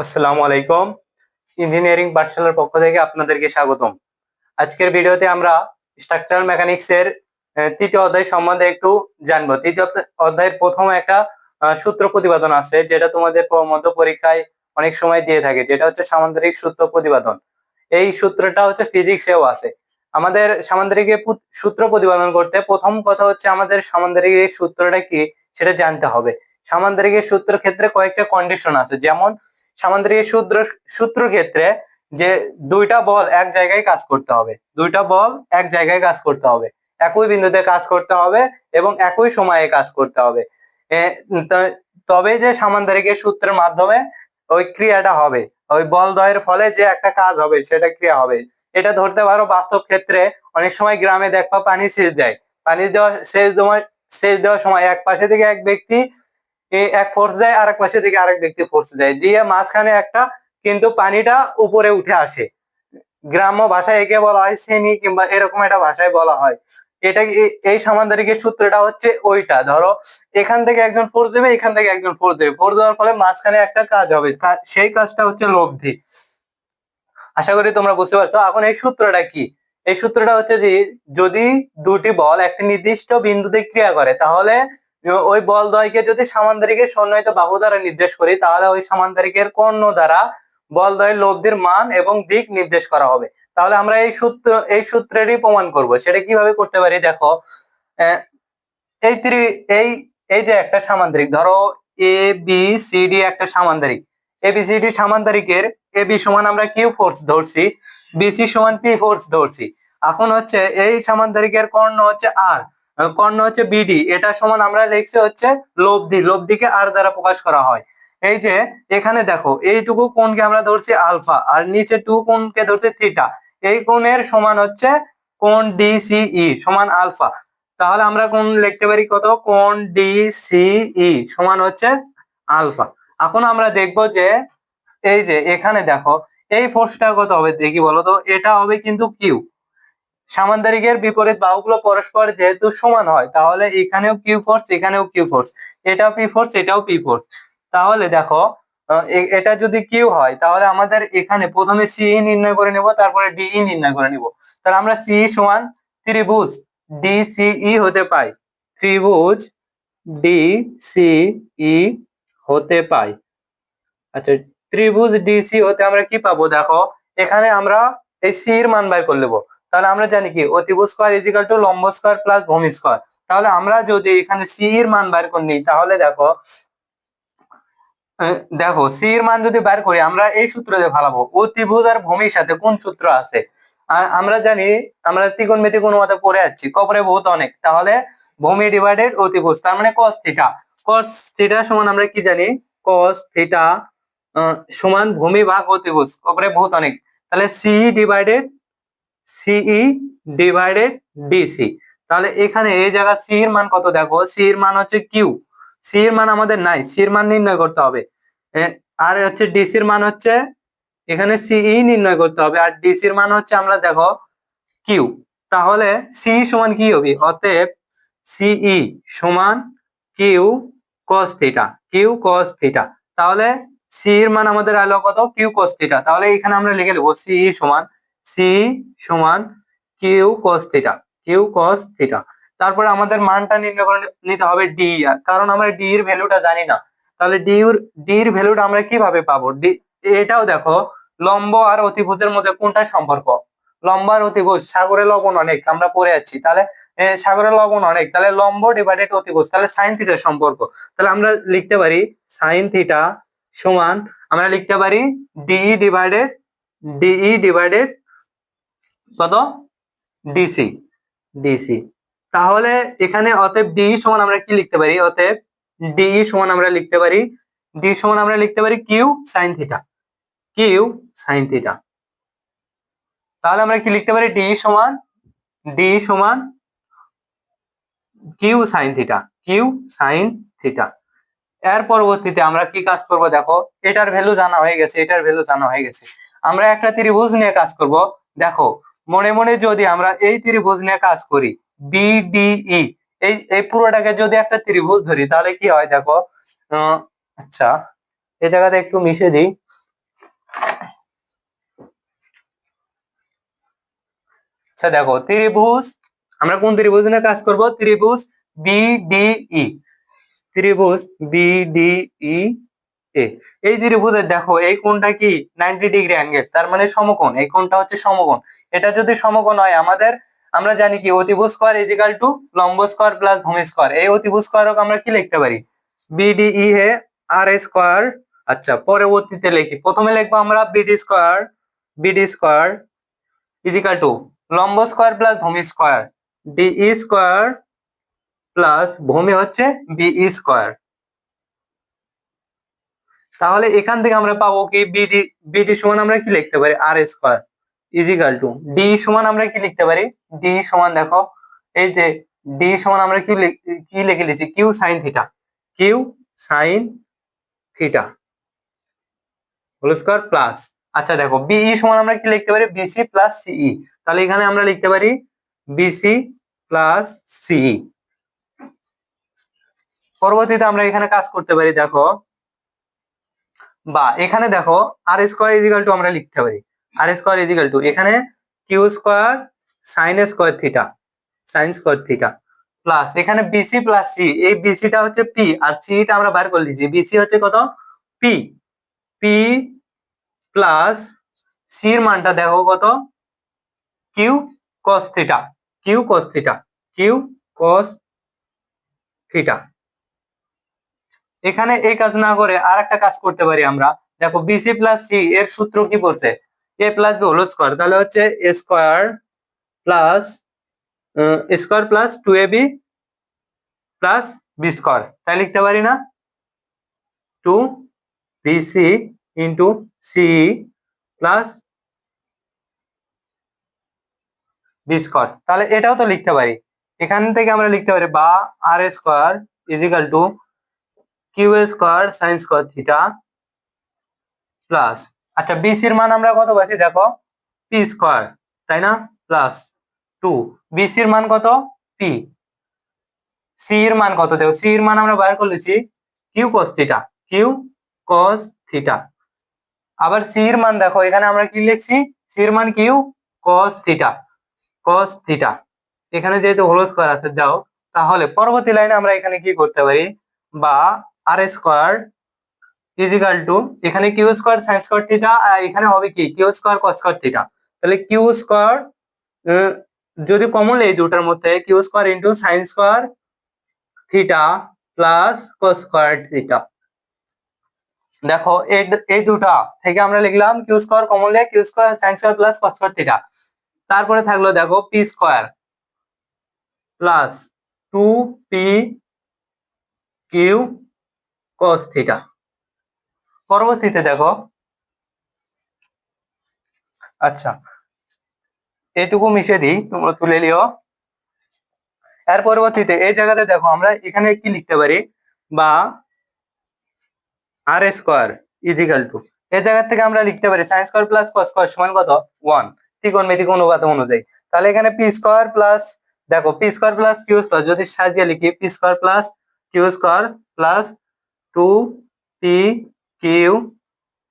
আসসালামু আলাইকুম। ইঞ্জিনিয়ারিং পাঠশালার পক্ষ থেকে আপনাদেরকে স্বাগতম। আজকের ভিডিওতে আমরা স্ট্রাকচারাল মেকানিক্স এর আহ, তৃতীয় অধ্যায় সম্বন্ধে একটু জানব। তৃতীয় অধ্যায়- অধ্যায়ের প্রথম একটা সূত্র প্রতিপাদন আছে যেটা তোমাদের মধ্য পরীক্ষায় অনেক সময় দিয়ে থাকে যেটা হচ্ছে সামান্তরিক সূত্র প্রতিপাদন। এই সূত্রটা হচ্ছে ফিজিক্সেও আছে। আমাদের সামান্তরিকে সূত্র প্রতিপাদন করতে প্রথম কথা হচ্ছে আমাদের সামান্তরিক সূত্রটা কি সেটা জানতে হবে। সামান্তরিকের সূত্র ক্ষেত্রে কয়েকটা কন্ডিশন আছে যেমন সামান্তরিক সূত্র সূত্র ক্ষেত্রে যে দুইটা বল এক জায়গায় কাজ করতে হবে। দুইটা বল এক জায়গায় কাজ করতে হবে। একই বিন্দুতে কাজ করতে হবে এবং একই সময়ে কাজ করতে হবে। এ, ত- তবেই যে সামান্তরিকের সূত্রের মাধ্যমে ওই ক্রিয়াটা হবে ওই বল দয়ের ফলে যে একটা কাজ হবে সেটা ক্রিয়া হবে। এটা ধরতে পারো বাস্তব ক্ষেত্রে অনেক সময় গ্রামে দেখবা পানি সেচ দেয়। পানি দেওয়া সেচ দেওয়া সেচ দেওয়ার সময় এক পাশে থেকে এক ব্যক্তি এক ফোর্স দেয় আরেক পাশে থেকে আরেক ব্যক্তি ফোর্স দেয় দিয়ে মাঝখানে একটা কিন্তু পানিটা উপরে উঠে আসে। গ্রাম্য ভাষায় একে বলা হয় সেনি কিংবা এরকম একটা ভাষায় বলা হয়। এটা এই সামান্তরিকের সূত্রটা হচ্ছে ওইটা। ধরো, এখান থেকে একজন ফোর্স দেবে, এখান থেকে একজন ফোর্স দেবে। ফোর্স দেওয়ার ফলে মাঝখানে একটা কাজ হবে। সেই কাজটা হচ্ছে লব্ধি। আশা করি তোমরা বুঝতে পারছ। এখন এই সূত্রটা কি? এই সূত্রটা হচ্ছে যে, যদি দুটি বল একটি নির্দিষ্ট বিন্দুতে ক্রিয়া করে, তাহলে ওই বল দ্বয়কে যদি সামান্তরিকের সন্নিহিত বাহু দ্বারা নির্দেশ করি, তাহলে ওই সামান্তরিকের কর্ণ দ্বারা বল দয়ের লব্ধির মান এবং দিক নির্দেশ করা হবে। তাহলে আমরা এই সূত্র, এই সূত্রেরই প্রমাণ করব। সেটা কীভাবে করতে পারি? দেখো এই ত্রি, এই এই যে একটা সামান্তরিক ধরো এ বি সি ডি একটা সামান্তরিক এ বি সি ডি সামান্তরিকের এ বি সমান আমরা কিউ ফোর্স ধরছি বিসি সমান পি ফোর্স ধরছি। এখন হচ্ছে এই সামান্তরিকের কর্ণ হচ্ছে আর কর্ণ হচ্ছে বিডি এটা সমান আমরা লিখছি হচ্ছে লব্ধি, লব্ধিকে আর দ্বারা প্রকাশ করা হয়। এই যে, এখানে দেখো, এইটুকু কোণকে আমরা ধরছি আলফা, আর নিচে টু কোণকে ধরছি থিটা। এই কোণের সমান হচ্ছে কোণ ডিসিই সমান আলফা। তাহলে আমরা কোণ লিখতে পারি কত? কোণ ডিসিই সমান হচ্ছে আলফা। এখন আমরা দেখব যে, এই যে, এখানে দেখো, এই ফোর্সটা কত হবে দেখি বলো তো? এটা হবে কিন্তু কিউ সামান্তরিকের বিপরীত বাহুগুলো পরস্পর যেহেতু সমান হয়, তাহলে এখানেও কিউ ফোর্স এখানেও কিউ ফোর্স এটাও পি ফোর্স এটাও পি ফোর্স তাহলে দেখো এটা যদি কিউ হয়, তাহলে আমাদের এখানে প্রথমে সিই নির্ণয় করে নেব, তারপরে ডিই নির্ণয় করে নিব। তাহলে আমরা সিই সমান ত্রিভুজ ডিসিই হতে পাই। ত্রিভুজ ডিসিই হতে পাই। আচ্ছা ত্রিভুজ ডিসি হতে আমরা কি পাবো? দেখো, এখানে আমরা এই সি এর মান বের করে নেব। তাহলে আমরা জানি কি? অতিভুজ স্কোয়ার ইজিক্যাল টু লম্ব স্কোয়ার প্লাস ভূমি স্কোয়ার তাহলে আমরা যদি এখানে সি এর মান বের করে নিই, তাহলে দেখো দেখো সি এর মান যদি বের করি, আমরা এই সূত্র দিয়ে ভালাবো। অতিভুজ আর ভূমির সাথে কোন সূত্র আছে? আমরা জানি, আমরা ত্রিকোণমিতি কোন মতে পড়ে যাচ্ছি, কপরে বহুত অনেক। তাহলে ভূমি ডিভাইডেড অতিভুজ, তার মানে cos থিটা cos থিটা সমান আমরা কি জানি? cos থিটা সমান ভূমি ভাগ অতিভুজ, কপরে বহুত অনেক। তাহলে C divided CE divided DC তাহলে এখানে এই জায়গা সি এর মান কত দেখো? সি এর মান হচ্ছে কিউ সি এর মান আমাদের নাই। সি এর মান নির্ণয় করতে হবে। আর হচ্ছে ডিসি এর মান হচ্ছে, এখানে সিই নির্ণয় করতে হবে। আর ডিসি এর মান হচ্ছে আমরা দেখো কিউ তাহলে সি সমান কি হবে? অতএব সিই সমান Q cos theta Q cos theta তাহলে সি এর মান আমাদের আলো কত? কিউ cos থিটা তাহলে এখানে আমরা লিখে নেব সিই সমান সি সমান Q cos theta Q cos theta তারপরে আমাদের মানটা নির্ণয় করে নিতে হবে ডি কারণ আমরা ডি এর ভ্যালুটা জানি না। তাহলে ডি ডি এর ভ্যালুটা আমরা কীভাবে পাবো? ডি এটাও দেখো, লম্ব আর অতিভুজের মধ্যে কোনটা সম্পর্ক? লম্ব আর অতিভুজ, সাগরে লবণ অনেক, আমরা পড়ে যাচ্ছি তাহলে সাগরে লবণ অনেক, তাহলে লম্ব ডিভাইডেড অতিভুজ, তাহলে সাইন থিটার সম্পর্ক। তাহলে আমরা লিখতে পারি সাইন থিটা সমান, আমরা লিখতে পারি ডিই ডিভাইডেড ডিই ডিভাইডেড কত? ডিসি ডিসি তাহলে এখানে অতএব ডি সমান আমরা কি লিখতে পারি? অতএব ডি সমান আমরা লিখতে পারি ডি সমান আমরা লিখতে পারি Q sine theta Q sine theta তাহলে আমরা কি লিখতে পারি? ডি সমান ডি সমান Q sine theta Q sine theta এর পরবর্তীতে আমরা কি কাজ করব? দেখো এটার ভ্যালু জানা হয়ে গেছে এটার ভ্যালু জানা হয়ে গেছে। আমরা একটা ত্রিভুজ নিয়ে কাজ করব। দেখো মনে মনে যদি আমরা এই ত্রিভুজ নিয়ে কাজ করি বিডিই এই এই পুরোটাকে যদি একটা ত্রিভুজ ধরি, তাহলে কি হয় দেখো আচ্ছা এই জায়গাতে একটু মিশে দিই। আচ্ছা দেখো, ত্রিভুজ, আমরা কোন ত্রিভুজ নিয়ে কাজ করব? ত্রিভুজ বিডিই ত্রিভুজ বিডিই এ এই ত্রিভুজের দেখো, এই কোণটা কি 90 ডিগ্রি অ্যাঙ্গেল তার মানে সমকোণ, এই কোণটা হচ্ছে সমকোণ। এটা যদি সমকোণ হয়, আমাদের, আমরা জানি কি, অতিভুজ স্কয়ার ইজিক্যাল টু লম্ব স্কয়ার প্লাস ভূমি স্কয়ার এই অতিভুজ স্কয়ারক আমরা কি লিখতে পারি? বিডিই এ আর স্কয়ার আচ্ছা পরবর্তীতে লিখি। প্রথমে লিখব আমরা BD square BD square is equal to লম্ব স্কয়ার প্লাস ভূমি স্কয়ার ডিই স্কয়ার প্লাস ভূমি হচ্ছে বিই স্কয়ার তাহলে এখান থেকে আমরা পাবো কি? বিডি বিডি সমান আমরা কি লিখতে পারি? R square is equal to D সমান আমরা কি লিখতে পারি? ডি সমান দেখো, এই যে ডি সমান আমরা কি কি লিখে লিখছি q sine theta q sine theta whole square plus আচ্ছা দেখো বিই সমান আমরা কি লিখতে পারি? বিসি প্লাস সিই তাহলে এখানে আমরা লিখতে পারি বিসি প্লাস সিই পরবর্তীতে আমরা এখানে কাজ করতে পারি, দেখো। বা এখানে দেখো আর স্কোয়ার ইজিক্যাল টু আমরা লিখতে পারি। R square is equal to এখানে q square sine square theta sine square theta plus এখানে বিসি প্লাস সি এই বিসিটা হচ্ছে পি আর সিটা আমরা বার করে দিয়েছি। বিসি হচ্ছে কত? পি পি প্লাস সির মানটা দেখো কত? Q cos theta q cos theta q cos theta এখানে এই কাজ না করে আর একটা কাজ করতে পারি আমরা। দেখো বিসি প্লাস সি এর সূত্র কি পড়ছে A plus B whole square তাহলে হচ্ছে A square plus square plus two A B plus B square তাই লিখতে পারি না? Two BC into C plus B square তাহলে এটাও তো লিখতে পারি। এখান থেকে আমরা লিখতে পারি বা R square is equal to q square sine square theta plus আচ্ছা বিসির মান আমরা কত পাচ্ছি দেখো? পি স্কোয়ার, তাই না? প্লাস টু বিসির মান কত? পি। সি এর মান কত? দেখো সি এর মান আমরা বার করলেছি q cos theta q cos theta আবার সি এর মান দেখো, এখানে আমরা কি লিখছি? সি এর মান q cos theta cos theta এখানে যেহেতু হোল স্কোয়ার আছে দাও তাহলে পরবর্তী লাইনে আমরা এখানে কি করতে পারি? বা R square is equal to এখানে q square sine square theta এখানে হবে কি? কিউ স্কোয়ার কস থিটা তাহলে কিউ স্কোয়ার যদি কমন এই দুটার মধ্যে q square into sine square theta plus cos square theta দেখো, এই এই দুটা থেকে আমরা লিখলাম কিউ স্কোয়ার কমন লে q square sine square plus cos theta তারপরে থাকল দেখো P square plus two P q cos theta পরবর্তীতে দেখো। আচ্ছা এটুকু মিশে দিই, তোমরা তুলে লিও এর পরবর্তীতে এই জায়গাতে দেখো, আমরা এখানে কি লিখতে পারি? বা আর স্কোয়ার ইজিক্যাল টু এই জায়গা থেকে আমরা লিখতে পারি sine square plus cos square সমান কত? ওয়ান ত্রিকোণমিতিক অনুপাত অনুযায়ী। তাহলে এখানে পি স্কোয়ার প্লাস দেখো P square plus q square যদি সাজিয়ে লিখি P square plus q square plus two, P, q,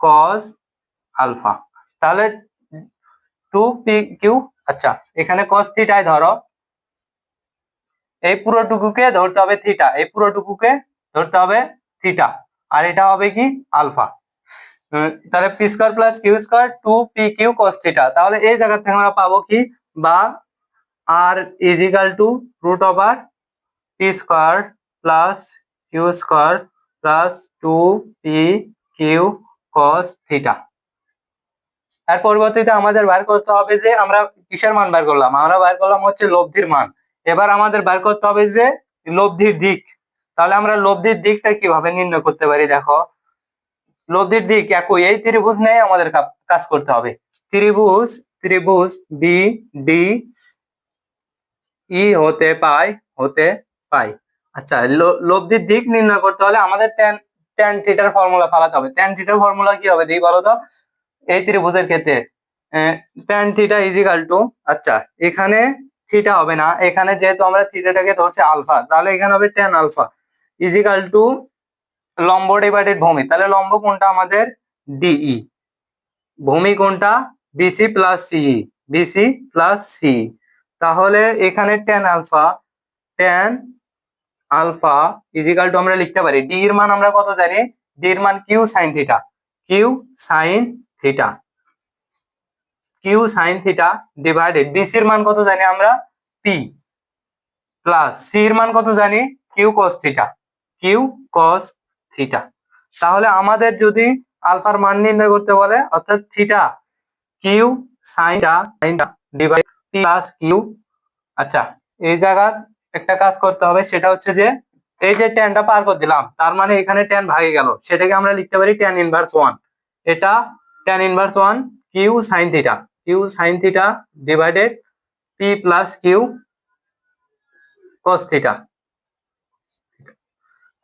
cos, alpha. তাহলে টু, পি, কিউ আচ্ছা এখানে কস থিটায় ধরো। এই পুরোটুকুকে ধরতে হবে থিটা, এই পুরোটুকুকে ধরতে হবে থিটা, আর এটা হবে কি আলফা। তাহলে P square plus q square, two, P, q, cos theta. তাহলে এই জায়গা থেকে আমরা পাবো কি? বা R is equal to root over P square plus q square plus two P q cos theta. এর পরবর্তীতে আমাদের বার করতে হবে যে আমরা কিসের মান বার করলাম? আমরা বার করলাম হচ্ছে লব্ধির মান। এবার আমাদের বার করতে হবে যে লব্ধির দিক। তাহলে আমরা লব্ধির দিকটা কীভাবে নির্ণয় করতে পারি দেখো? লব্ধির দিক একই, এই ত্রিভুজ নিয়ে আমাদের কাজ করতে হবে। ত্রিভুজ ত্রিভুজ বি ডি ই হতে পাই হতে পাই। আচ্ছা লব্ধির দিক নির্ণয় করতে হলে আমাদের ট্যান ট্যান থিটার ফর্মুলা পালাতে হবে। ট্যান থিটার ফর্মুলা কি হবে? দিই বলো তো? এই ত্রিভুজের ক্ষেত্রে ট্যান থিটা ইজিক্যাল টু আচ্ছা এখানে থিটা হবে না। এখানে যেহেতু আমরা থিটাটাকে ধরছি আলফা তাহলে এখানে হবে tan alpha is equal to লম্ব ডিভাইডেড ভূমি। তাহলে লম্ব কোনটা? আমাদের ডিই ভূমি কোনটা? BC plus CE BC plus C তাহলে এখানে tan alpha tan alpha is equal to আমরা লিখতে পারি। ডি এর মান আমরা কত জানি? ডি এর মান q sine theta q sine theta q sine theta divided বিসির মান কত জানি আমরা? পি প্লাস সি এর মান কত জানি? Q cos theta q cos theta তাহলে আমাদের যদি আলফার মান নির্ণয় করতে বলে, অর্থাৎ থিটা কিউ সাইনটা ডিভাইড প্লাস কিউ আচ্ছা এই জায়গার একটা কাজ করতে হবে, সেটা হচ্ছে যে, এই যে টেনটা পার করে দিলাম, তার মানে এখানে টেন ভাগে গেল। সেটাকে আমরা লিখতে পারি টেন ইনভার্স ওয়ান এটা tan inverse one q sine theta q sine theta divided P plus q cos theta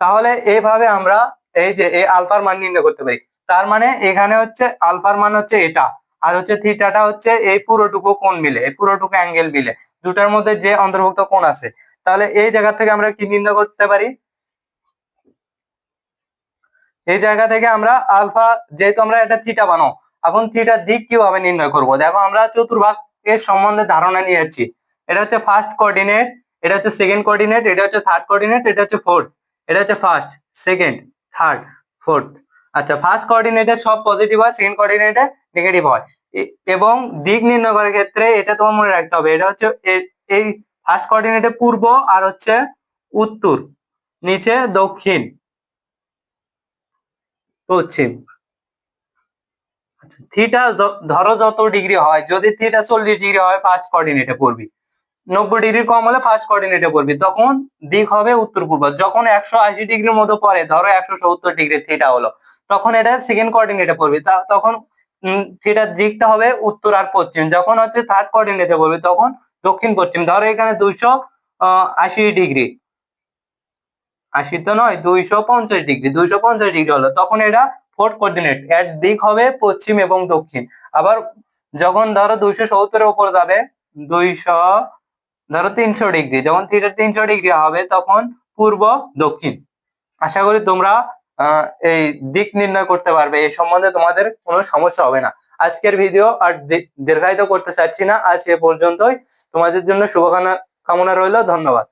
তাহলে এইভাবে আমরা এই যে, এই আলফার মান নির্ণয় করতে পারি। তার মানে এখানে হচ্ছে আলফার মান হচ্ছে এটা, আর হচ্ছে থিটাটা হচ্ছে এই পুরোটুকু কোণ মিলে, এই পুরোটুকু অ্যাঙ্গেল মিলে। দুটার মধ্যে যে অন্তর্ভুক্ত কোণ আছে তাহলে এই জায়গা থেকে আমরা কি নির্ণয় করতে পারি? এই জায়গা থেকে আমরা আলফা, যেহেতু আমরা এটা থিটা বানাও, এখন থিটার দিক কীভাবে নির্ণয় করব? দেখো, আমরা চতুর্ভাগ এর সম্বন্ধে ধারণা নিয়ে যাচ্ছি। এটা হচ্ছে ফার্স্ট কোঅর্ডিনেট এটা হচ্ছে সেকেন্ড কোঅর্ডিনেট এটা হচ্ছে থার্ড কোঅর্ডিনেট এটা হচ্ছে ফোর্থ এটা হচ্ছে ফার্স্ট সেকেন্ড থার্ড ফোর্থ আচ্ছা ফার্স্ট কোঅর্ডিনেটে সব পজিটিভ হয় সেকেন্ড কোঅর্ডিনেটে নেগেটিভ হয়। এবং দিক নির্ণয় করার ক্ষেত্রে এটা তোমার মনে রাখতে হবে, এটা হচ্ছে এই ফার্স্ট কোঅর্ডিনেটে পূর্ব আর হচ্ছে উত্তর, নিচে দক্ষিণ। পশ্চিম। আচ্ছা থিটা ধরো যত ডিগ্রি হয়, যদি থিটা চল্লিশ ডিগ্রি হয় ফার্স্ট কোঅর্ডিনেটে পড়বি। নব্বই ডিগ্রি কম হলে ফার্স্ট কোঅর্ডিনেটে পড়বি। তখন দিক হবে উত্তর পূর্ব। যখন একশো আশি ডিগ্রির মতো পড়ে, ধরো একশো সত্তর ডিগ্রি থিটা হলো, তখন এটা সেকেন্ড কোঅর্ডিনেটে পড়বি। তা- তখন থিটার দিকটা হবে উত্তর আর পশ্চিম। যখন হচ্ছে থার্ড কোঅর্ডিনেটে পড়বি, তখন দক্ষিণ পশ্চিম, ধরো এখানে দুইশো আশি ডিগ্রি। আশি তো নয়, দুইশো পঞ্চাশ ডিগ্রি, দুইশো পঞ্চাশ ডিগ্রি হলো। তখন এটা ফোর্থ কোঅর্ডিনেট এর দিক হবে পশ্চিম এবং দক্ষিণ। আবার যখন ধরো দুইশো সত্তরের উপর যাবে, দুইশো, ধরো তিনশো ডিগ্রি, যখন থিটা তিনশো ডিগ্রি হবে, তখন পূর্ব দক্ষিণ। আশা করি তোমরা এই দিক নির্ণয় করতে পারবে এই সম্বন্ধে তোমাদের কোনো সমস্যা হবে না। আজকের ভিডিও আর দীর্ঘায়িত করতে চাচ্ছি না। আজকে পর্যন্তই। তোমাদের জন্য শুভকামনা কামনা রইল। ধন্যবাদ।